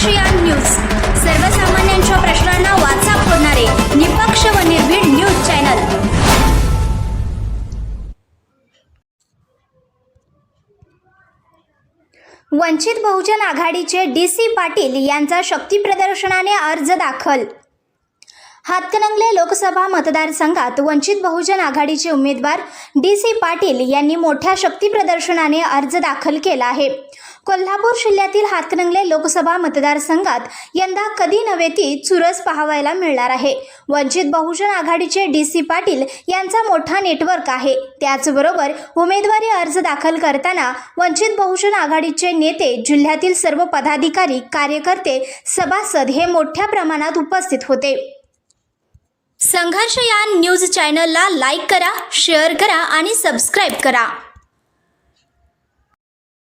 ASEAN news. सर्वसामान्यांच्या प्रश्नांना वाचा फोडणारे निपक्ष व निर्भीड न्यूज चॅनल. वंचित बहुजन आघाडीचे डी सी पाटील यांचा शक्ती प्रदर्शनाने अर्ज दाखल. हातकणंगले लोकसभा मतदारसंघात वंचित बहुजन आघाडीचे उमेदवार डी सी पाटील यांनी मोठ्या शक्ती प्रदर्शनाने अर्ज दाखल केला आहे. कोल्हापूर जिल्ह्यातील हातकणंगले लोकसभा मतदारसंघात यंदा कधी नव्हे ती चुरस पाहावायला मिळणार आहे. वंचित बहुजन आघाडीचे डी सी पाटील यांचा मोठा नेटवर्क आहे. त्याचबरोबर उमेदवारी अर्ज दाखल करताना वंचित बहुजन आघाडीचे नेते जिल्ह्यातील सर्व पदाधिकारी कार्यकर्ते सभासद हे मोठ्या प्रमाणात उपस्थित होते. संघर्ष या न्यूज चॅनलला लाईक करा शेअर करा आणि सबस्क्राईब करा.